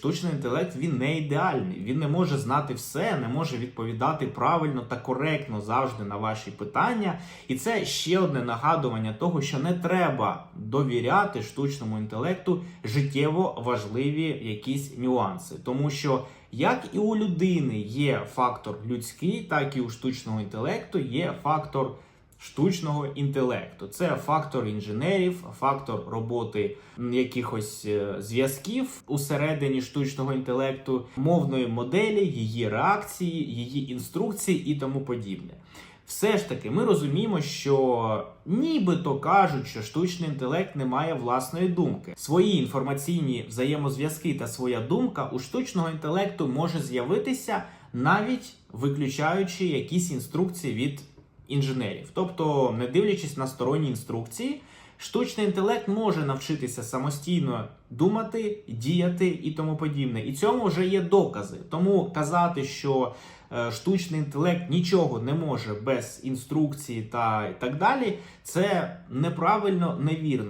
штучний інтелект він не ідеальний. Він не може знати все, не може відповідати правильно та коректно завжди на ваші питання. І це ще одне нагадування того, що не треба довіряти штучному інтелекту життєво важливі якісь нюанси, тому що як і у людини є фактор людський, так і у штучного інтелекту є фактор штучного інтелекту. Це фактор інженерів, фактор роботи якихось е, зв'язків усередині штучного інтелекту, мовної моделі, її реакції, її інструкції і тому подібне. Все ж таки, ми розуміємо, що нібито кажуть, що штучний інтелект не має власної думки. Свої інформаційні взаємозв'язки та своя думка у штучного інтелекту може з'явитися навіть виключаючи якісь інструкції від інженерів. Тобто, не дивлячись на сторонні інструкції, штучний інтелект може навчитися самостійно думати, діяти і тому подібне. І цьому вже є докази. Тому казати, що е, штучний інтелект нічого не може без інструкції та так далі, це неправильно, невірно.